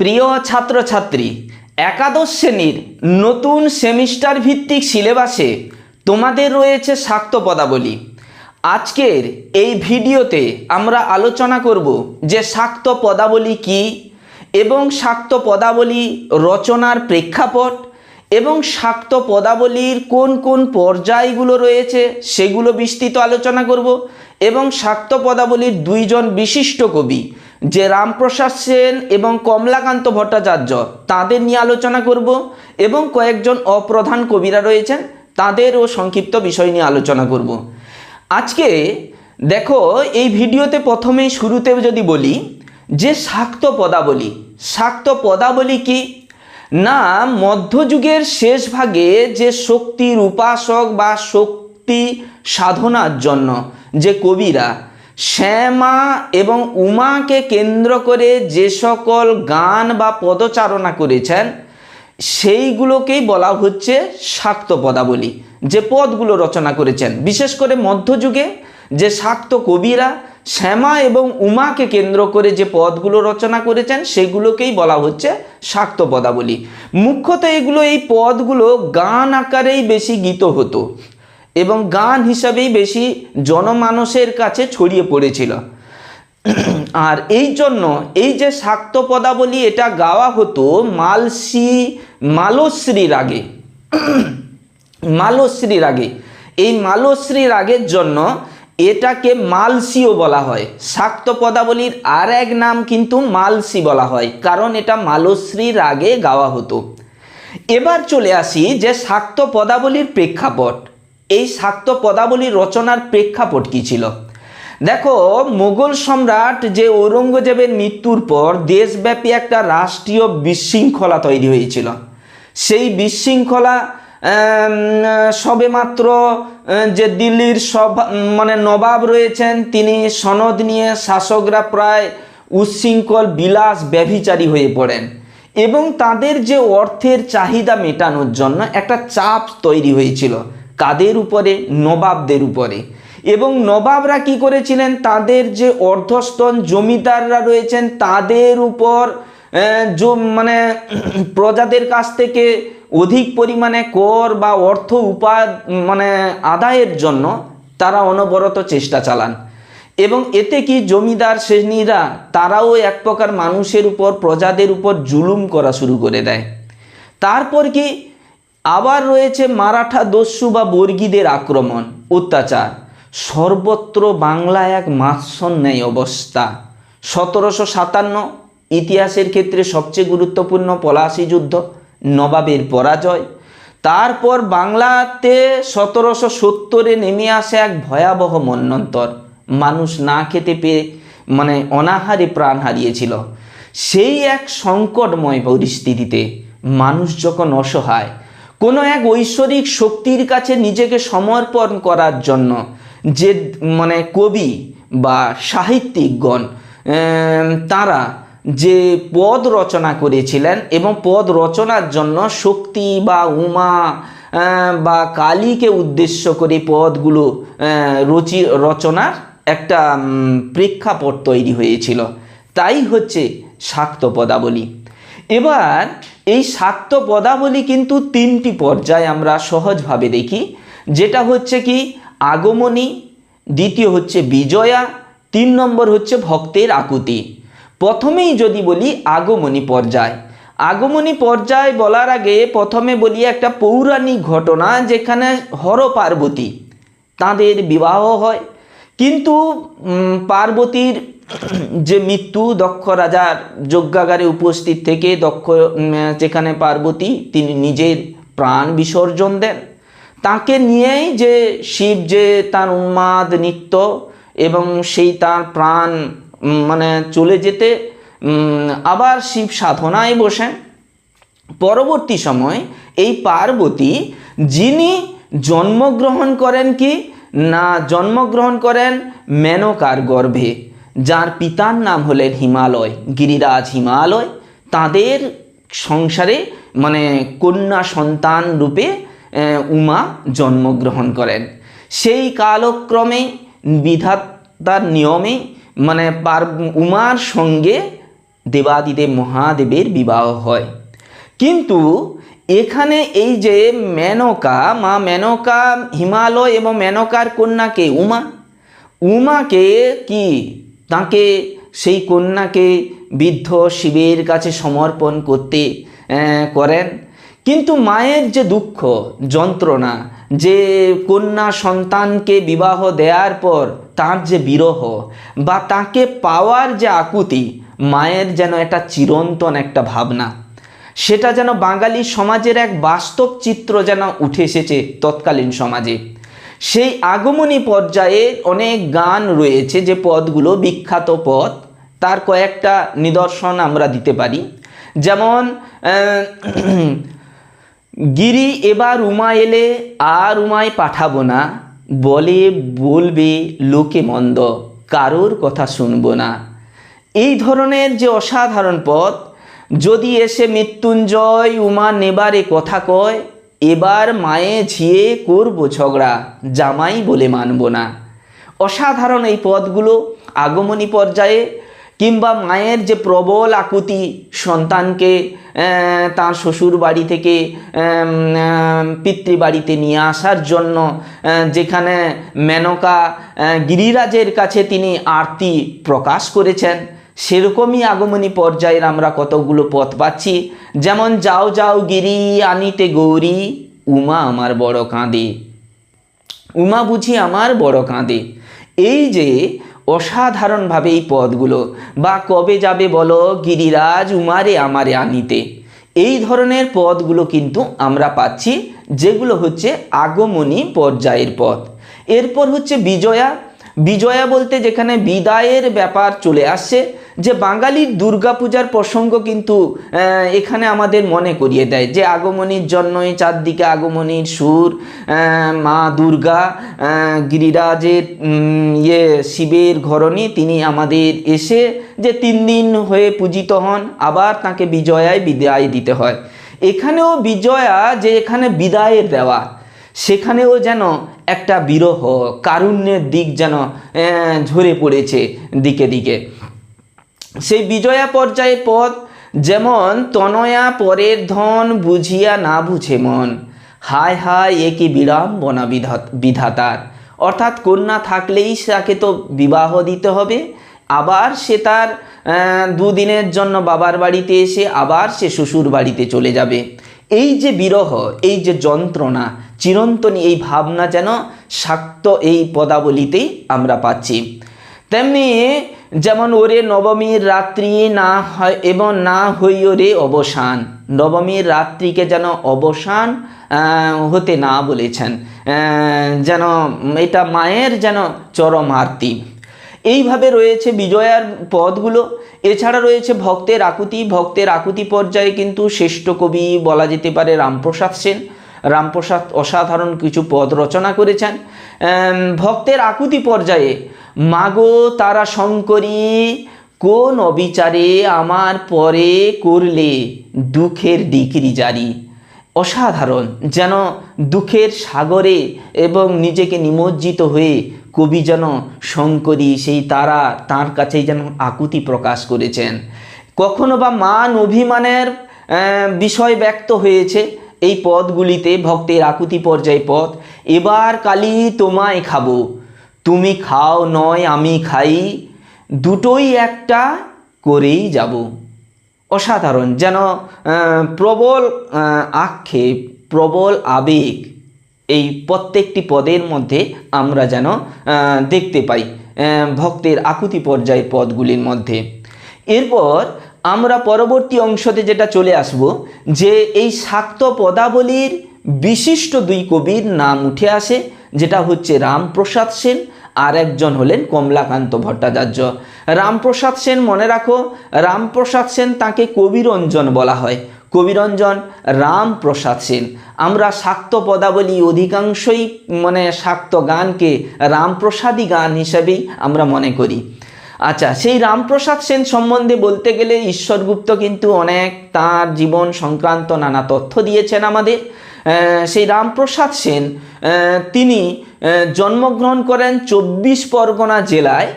প্রিয় ছাত্রছাত্রী, একাদশ শ্রেণির নতুন সেমিস্টার ভিত্তিক সিলেবাসে তোমাদের রয়েছে শাক্ত পদাবলী। আজকের এই ভিডিওতে আমরা আলোচনা করব যে শাক্ত পদাবলী কি এবং শাক্ত পদাবলী রচনার প্রেক্ষাপট এবং শাক্ত পদাবলীর কোন কোন পর্যায়গুলো রয়েছে সেগুলো বিস্তৃত আলোচনা করব এবং শাক্ত পদাবলীর দুইজন বিশিষ্ট কবি যে রামপ্রসাদ সেন এবং কমলাকান্ত ভট্টাচার্য, তাদের নিয়ে আলোচনা করব এবং কয়েকজন অপ্রধান কবিরা রয়েছেন, তাদেরও সংক্ষিপ্ত বিষয় নিয়ে আলোচনা করব। আজকে দেখো, এই ভিডিওতে প্রথমেই শুরুতে যদি বলি, যে শাক্ত পদাবলী শাক্ত পদাবলী কি? না, মধ্যযুগের শেষ ভাগে যে শক্তির উপাসক বা শক্তি সাধনার জন্য যে কবিরা শ্যামা এবং উমাকে কেন্দ্র করে যে সকল গান বা পদচারণা করেছেন, সেইগুলোকেই বলা হচ্ছে শাক্ত পদাবলী, যে পদগুলো রচনা করেছেন। বিশেষ করে মধ্যযুগে যে শাক্ত কবিরা শ্যামা এবং উমাকে কেন্দ্র করে যে পদগুলো রচনা করেছেন, সেগুলোকেই বলা হচ্ছে শাক্ত পদাবলী। মুখ্যত এগুলো, এই পদগুলো গান আকারেই বেশি গীত হতো। এবং গান হিসাবেই বেশি জনমানসের কাছে ছড়িয়ে পড়েছিল। আর এই জন্য এই যে শাক্ত পদাবলী এটা গাওয়া হতো মালসি, মালশ্রী রাগে। মালশ্রী রাগে। এই মালশ্রী রাগের জন্য এটাকে মালসিও বলা হয়। শাক্ত পদাবলীর আর এক নাম কিন্তু মালসি বলা হয়, কারণ এটা মালশ্রী রাগে গাওয়া হতো। এবার চলে আসি যে শাক্ত পদাবলীর প্রেক্ষাপট। এই শাক্ত পদাবলীর রচনার প্রেক্ষাপট কী ছিল? দেখো মোগল সম্রাট যে ঔরঙ্গজেবের মৃত্যুর পর দেশব্যাপী একটা রাষ্ট্রীয় বিশৃঙ্খলা তৈরি হয়েছিল। সেই বিশৃঙ্খলা সবেমাত্র যে দিল্লির সব মানে নবাব রয়েছেন, তিনি সনদ নিয়ে শাসকরা প্রায় উচ্ছৃঙ্খল, বিলাস, ব্যভিচারী হয়ে পড়েন এবং তাদের যে অর্থের চাহিদা মেটানোর জন্য একটা চাপ তৈরি হয়েছিল। কাদের উপরে? নবাবদের উপরে। এবং নবাবরা কি করেছিলেন? তাদের যে অর্ধস্তন জমিদাররা রয়েছেন, তাদের উপর মানে প্রজাদের কাছ থেকে অধিক পরিমাণে কর বা অর্থ উপা মানে আদায়ের জন্য তারা অনবরত চেষ্টা চালান। এবং এতে কি জমিদার শ্রেণীরা? তারাও এক প্রকার মানুষের উপর, প্রজাদের উপর জুলুম করা শুরু করে দেয়। তারপর কি আবার রয়েছে মারাঠা দস্যু বা বর্গীদের আক্রমণ, অত্যাচার। সর্বত্র বাংলা এক মাৎসন ন্যায় অবস্থা। সতেরোশো সাতান্ন ইতিহাসের ক্ষেত্রে সবচেয়ে গুরুত্বপূর্ণ পলাশি যুদ্ধ, নবাবের পরাজয়। তারপর বাংলাতে সতেরোশো সত্তরে নেমে আসে এক ভয়াবহ মন্নন্তর। মানুষ না খেতে পেয়ে মানে অনাহারে প্রাণ হারিয়েছিল। সেই এক সংকটময় পরিস্থিতিতে মানুষ যখন অসহায় কোনো এক ঐশ্বরিক শক্তির কাছে নিজেকে সমর্পণ করার জন্য যে মানে কবি বা সাহিত্যিকগণ তারা যে পদ রচনা করেছিলেন এবং পদ রচনার জন্য শক্তি বা উমা বা কালীকে উদ্দেশ্য করে পদগুলো রচি, রচনার একটা প্রেক্ষাপট তৈরি হয়েছিল। তাই হচ্ছে শাক্ত পদাবলী। এবার এই শাক্ত পদাবলী কিন্তু তিনটি পর্যায়ে আমরা সহজভাবে দেখি। যেটা হচ্ছে কি, আগমনী, দ্বিতীয় হচ্ছে বিজয়া, তিন নম্বর হচ্ছে ভক্তের আকুতি। প্রথমেই যদি বলি আগমনী পর্যায়। আগমনী পর্যায় বলার আগে প্রথমে বলি একটা পৌরাণিক ঘটনা যেখানে হর পার্বতী তাদের বিবাহ হয়। কিন্তু পার্বতীর যে মৃত্যু দক্ষ রাজার যজ্ঞাগারে উপস্থিত থেকে দক্ষ যেখানে পার্বতী তিনি নিজের প্রাণ বিসর্জন দেন, তাকে নিয়েই যে শিব যে তার উন্মাদ নৃত্য এবং সেই তার প্রাণ মানে চলে যেতে আবার শিব সাধনায় বসেন। পরবর্তী সময় এই পার্বতী যিনি জন্মগ্রহণ করেন কি? না জন্মগ্রহণ করেন মেনকার গর্ভে, যার পিতার নাম হলেন হিমালয়, গিরিরাজ হিমালয়। তাদের সংসারে মানে কন্যা সন্তান রূপে উমা জন্মগ্রহণ করেন। সেই কালক্রমে বিধাতার নিয়মে মানে পার, উমার সঙ্গে দেবাদিদেব মহাদেবের বিবাহ হয়। কিন্তু এখানে এই যে মেনকা, মা মেনকা, হিমালয় এবং মেনকার কন্যাকে উমা। উমাকে কি? তাকে সেই কন্যাকে বৃদ্ধ শিবের কাছে সমর্পণ করতে করেন। কিন্তু মায়ের যে দুঃখ, যন্ত্রণা, যে কন্যা সন্তানকে বিবাহ দেওয়ার পর তার যে বিরহ বা তাকে পাওয়ার যে আকুতি, মায়ের যেন একটা চিরন্তন একটা ভাবনা। সেটা যেন বাঙালি সমাজের এক বাস্তব চিত্র যেন উঠে এসেছে তৎকালীন সমাজে। সেই আগমনী পর্যায়ে অনেক গান রয়েছে যে পদগুলো, বিখ্যাত পদ, তার কয়েকটা নিদর্শন আমরা দিতে পারি। যেমন গিরি এবার উমা এলে, আর উমায় পাঠাবো না। বলে, বলবে, লোকে মন্দ, কারোর কথা শুনব না। এই ধরনের যে অসাধারণ পথ যদি এসে মৃত্যুঞ্জয় উমা নেবারে কথা কয়, এবার মায়ে ঝিয়ে করব ঝগড়া, জামাই বলে মানব না। অসাধারণ এই পদগুলো আগমনী পর্যায়ে, কিংবা মায়ের যে প্রবল আকুতি, সন্তানকে তার শ্বশুর বাড়ি থেকে পিতৃবাড়িতে নিয়ে আসার জন্য যেখানে মেনকা গিরিরাজের কাছে তিনি আরতি প্রকাশ করেছেন। সেরকমই আগমনী পর্যায়ের আমরা কতগুলো পথ পাচ্ছি। যেমন, যাও যাও গিরি, আনিতে গৌরী, উমা আমার বড় কাঁদে। উমা বুঝি আমার বড় কাঁদে। এই যে অসাধারণভাবে এই পদগুলো বা কবে যাবে বলো, গিরিরাজ, উমারে আমারে আনিতে। এই ধরনের পদগুলো কিন্তু আমরা পাচ্ছি, যেগুলো হচ্ছে আগমনী পর্যায়ের পদ এরপর হচ্ছে বিজয়া। বিজয়া বলতে যেখানে বিদায়ের ব্যাপার চলে আসছে যে বাঙালির দুর্গাপূজার প্রসঙ্গ কিন্তু এখানে আমাদের মনে করিয়ে দেয়। যে আগমনীর জন্যই চারদিকে আগমনীর সুর মা দুর্গা গিরিরাজের ইয়ে শিবের ঘরণী তিনি আমাদের এসে যে তিন দিন হয়ে পূজিত হন, আবার তাকে বিজয়ায় বিদায় দিতে হয়। এখানেও বিজয়া যে এখানে বিদায়ের দেওয়া, সেখানেও যেন একটা বিরহ, কারুণ্যের দিক যেন ঝরে পড়েছে দিকে দিকে। সেই বিজয়া পর্যায়ে পদ যেমন তনয়া পরের ধন বুঝিয়া না বুঝে মন। হায় হায়, এ কি বিড়ম্বনা বিধা- বিধাতার। অর্থাৎ কন্যা থাকলেই তাকে তো বিবাহ দিতে হবে। আবার সে তার দুদিনের জন্য বাবার বাড়িতে এসে আবার সে শ্বশুর বাড়িতে চলে যাবে। এই যে বিরহ, এই যে যন্ত্রণা, চিরন্তনী এই ভাবনা যেন শাক্ত এই পদাবলিতেই আমরা পাচ্ছি। তেমনি যেমন ওরে নবমীর রাত্রি না হয় এবং না হইও রে অবসান। নবমীর রাত্রিকে যেন অবসান হতে না বলেছেন। যেন এটা মায়ের যেন চরম আরতি। এইভাবে রয়েছে বিজয়ার পদগুলো। এছাড়া রয়েছে ভক্তের আকুতি। ভক্তের আকুতি পর্যায়ে কিন্তু শ্রেষ্ঠ কবি বলা যেতে পারে রামপ্রসাদ সেন। রামপ্রসাদ অসাধারণ কিছু পদ রচনা করেছেন। ভক্তের আকুতি পর্যায়ে, মাগো তারা শঙ্করী, কোন অবিচারে আমার পরে করলে দুঃখের ডিগ্রি জারি? অসাধারণ, যেন দুঃখের সাগরে এবং নিজেকে নিমজ্জিত হয়ে কবি যেন শঙ্করী, সেই তারা তার কাছেই যেন আকুতি প্রকাশ করেছেন। কখনো বা মান অভিমানের বিষয় ব্যক্ত হয়েছে এই পদগুলিতে ভক্তের আকুতি পর্যায় পদ এবার কালি তোমায় খাব। তুমি খাও, নয় আমি খাই। দুটোই একটা করেই যাব। অসাধারণ, যেন প্রবল আক্ষেপ, প্রবল আবেগ এই প্রত্যেকটি পদের মধ্যে আমরা যেন দেখতে পাই ভক্তের আকুতি পর্যায়ের পদগুলির মধ্যে। এরপর আমরা পরবর্তী অংশতে যেটা চলে আসব, যে এই শাক্ত পদাবলীর বিশিষ্ট দুই কবির নাম উঠে আসে, যেটা হচ্ছে রামপ্রসাদ সেন আর একজন হলেন কমলাকান্ত ভট্টাচার্য। রামপ্রসাদ সেন, মনে রাখো, রামপ্রসাদ সেন তাকে কবিরঞ্জন বলা হয়। কবিরঞ্জন রামপ্রসাদ সেন। আমরা শাক্ত পদাবলী অধিকাংশই মানে শাক্ত গানকে রামপ্রসাদী গান হিসেবেই আমরা মনে করি। আচ্ছা সেই রামপ্রসাদ সেন সম্বন্ধে বলতে গেলে ঈশ্বরগুপ্ত কিন্তু অনেক তার জীবন সংক্রান্ত নানা তথ্য দিয়েছেন আমাদের। সেই রামপ্রসাদ সেন তিনি জন্মগ্রহণ করেন চব্বিশ পরগনা জেলায়।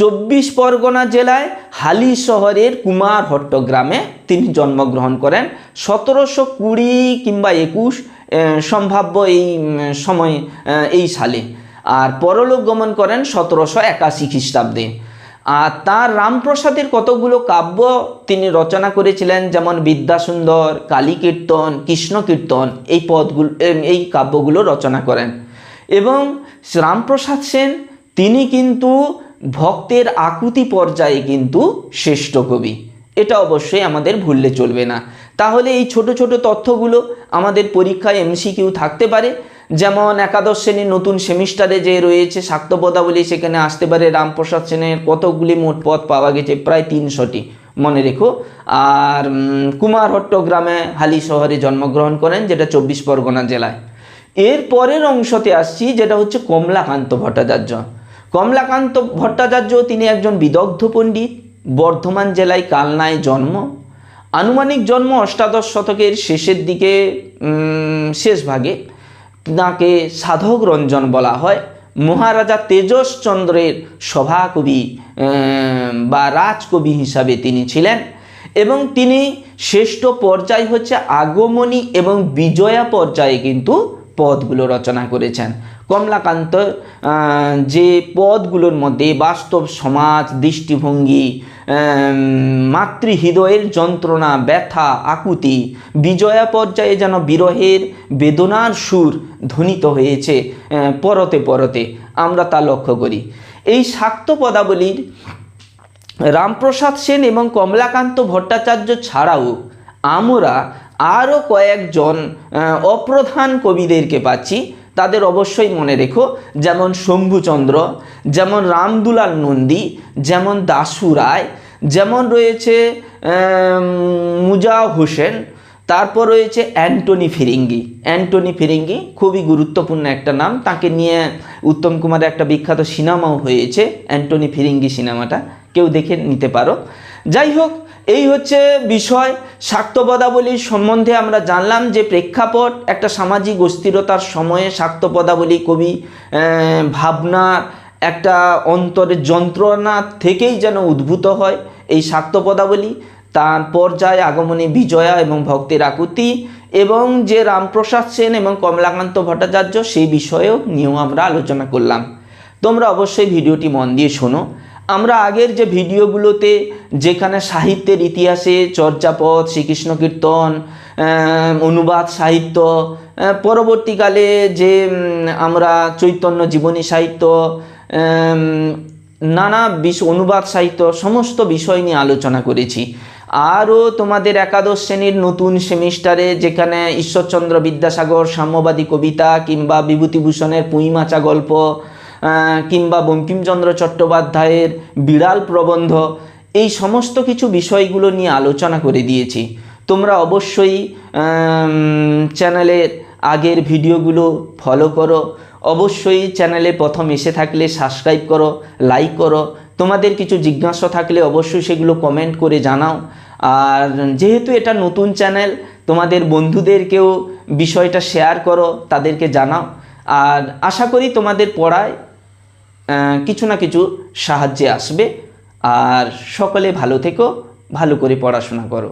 চব্বিশ পরগনা জেলায় হালি শহরের কুমার হট্ট গ্রামে তিনি জন্মগ্রহণ করেন। সতেরোশো কুড়ি কিংবা একুশ সম্ভাব্য এই সময় এই সালে। আর পরলোক গমন করেন সতেরোশো একাশি খ্রিস্টাব্দে। আর তার রামপ্রসাদের কতগুলো কাব্য তিনি রচনা করেছিলেন, যেমন বিদ্যাসুন্দর কালী কীর্তন কৃষ্ণ কীর্তন এই পদগুলো এই কাব্যগুলো রচনা করেন। এবং রামপ্রসাদ সেন, তিনি কিন্তু ভক্তের আকুতি পর্যায়ে কিন্তু শ্রেষ্ঠ কবি। এটা অবশ্যই আমাদের ভুললে চলবে না। তাহলে এই ছোট ছোট তথ্যগুলো আমাদের পরীক্ষায় এমসিকিউ থাকতে পারে। যেমন একাদশ শ্রেণির নতুন সেমিস্টারে যে রয়েছে শাক্ত পদাবলী, সেখানে আসতে পারে রামপ্রসাদ সেনের কতগুলি মোট পদ পাওয়া গেছে, প্রায় তিনশোটি। মনে রেখো। আর কুমারহট্ট গ্রামে হালি শহরে জন্মগ্রহণ করেন, যেটা চব্বিশ পরগনা জেলায়। এর পরের অংশতে আসছি, যেটা হচ্ছে কমলাকান্ত ভট্টাচার্য। কমলাকান্ত ভট্টাচার্য তিনি একজন বিদগ্ধ পণ্ডিত, বর্ধমান জেলায় কালনায় জন্ম। আনুমানিক জন্ম অষ্টাদশ শতকের শেষের দিকে শেষ ভাগে। তাকে সাধক রঞ্জন বলা হয়। মহারাজা তেজসচন্দ্রের সভাকবি বা রাজকবি হিসাবে তিনি ছিলেন। এবং তিনি শ্রেষ্ঠ পর্যায় হচ্ছে আগমনী এবং বিজয়া পর্যায়ে কিন্তু পদগুলো রচনা করেছেন। কমলাকান্ত যে পদগুলোর মধ্যে বাস্তব সমাজ, দৃষ্টিভঙ্গি মাতৃহৃদয়ের যন্ত্রণা, ব্যথা, আকুতি, বিজয়া পর্যায়ে যেন বিরহের বেদনার সুর ধ্বনিত হয়েছে পরতে পরতে। আমরা তা লক্ষ্য করি। এই শাক্ত পদাবলীর রামপ্রসাদ সেন এবং কমলাকান্ত ভট্টাচার্য ছাড়াও আমরা আরও কয়েকজন অপ্রধান কবিদেরকে পাচ্ছি। তাদের অবশ্যই মনে রেখো, যেমন শম্ভুচন্দ্র, যেমন রামদুলাল নন্দী, যেমন দাসু রায়, যেমন রয়েছে মুজা হোসেন, তারপর রয়েছে অ্যান্টনি ফিরিঙ্গি। অ্যান্টনি ফিরিঙ্গি খুবই গুরুত্বপূর্ণ একটা নাম, তাকে নিয়ে উত্তম কুমারের একটা বিখ্যাত সিনেমাও হয়েছে, অ্যান্টনি ফিরিঙ্গি সিনেমাটা। কেউ দেখে নিতে পারো। যাই হোক এই হচ্ছে বিষয় শাক্তপদাবলীর সম্বন্ধে আমরা জানলাম যে প্রেক্ষাপট একটা সামাজিক অস্থিরতার সময়ে শাক্তপদাবলী কবি আহ, ভাবনার একটা অন্তরের যন্ত্রণা থেকেই যেন উদ্ভূত হয় এই শাক্তপদাবলী তার পর্যায় আগমনী বিজয়া এবং ভক্তের আকুতি এবং যে রামপ্রসাদ সেন এবং কমলাকান্ত ভট্টাচার্য সেই বিষয়েও নিয়েও আমরা আলোচনা করলাম। তোমরা অবশ্যই ভিডিওটি মন দিয়ে শোনো। আমরা আগের যে ভিডিওগুলোতে যেখানে সাহিত্যের ইতিহাসে চর্যাপদ, শ্রীকৃষ্ণ কীর্তন অনুবাদ, সাহিত্য পরবর্তীকালে যে আমরা চৈতন্য জীবনী সাহিত্য নানা বিষ, অনুবাদ সাহিত্য, সমস্ত বিষয় নিয়ে আলোচনা করেছি। আরও তোমাদের একাদশ শ্রেণির নতুন সেমিস্টারে যেখানে ঈশ্বরচন্দ্র বিদ্যাসাগর সাম্যবাদী কবিতা কিংবা বিভূতিভূষণের পুঁইমাচা গল্প কিংবা বঙ্কিমচন্দ্র চট্টোপাধ্যায়ের বিড়াল প্রবন্ধ, এই সমস্ত কিছু বিষয়গুলো নিয়ে আলোচনা করে দিয়েছি। তোমরা অবশ্যই চ্যানেলের আগের ভিডিওগুলো ফলো করো। অবশ্যই চ্যানেলে প্রথম এসে থাকলে সাবস্ক্রাইব করো লাইক করো। তোমাদের কিছু জিজ্ঞাসা থাকলে অবশ্যই সেগুলো কমেন্ট করে জানাও। আর যেহেতু এটা নতুন চ্যানেল, তোমাদের বন্ধুদেরকেও বিষয়টা শেয়ার করো, তাদেরকে জানাও। আর আশা করি তোমাদের পড়ায় কিছু না কিছু সাহায্যে আসবে। আর সকলে ভালো থেকো ভালো করে পড়াশোনা করো।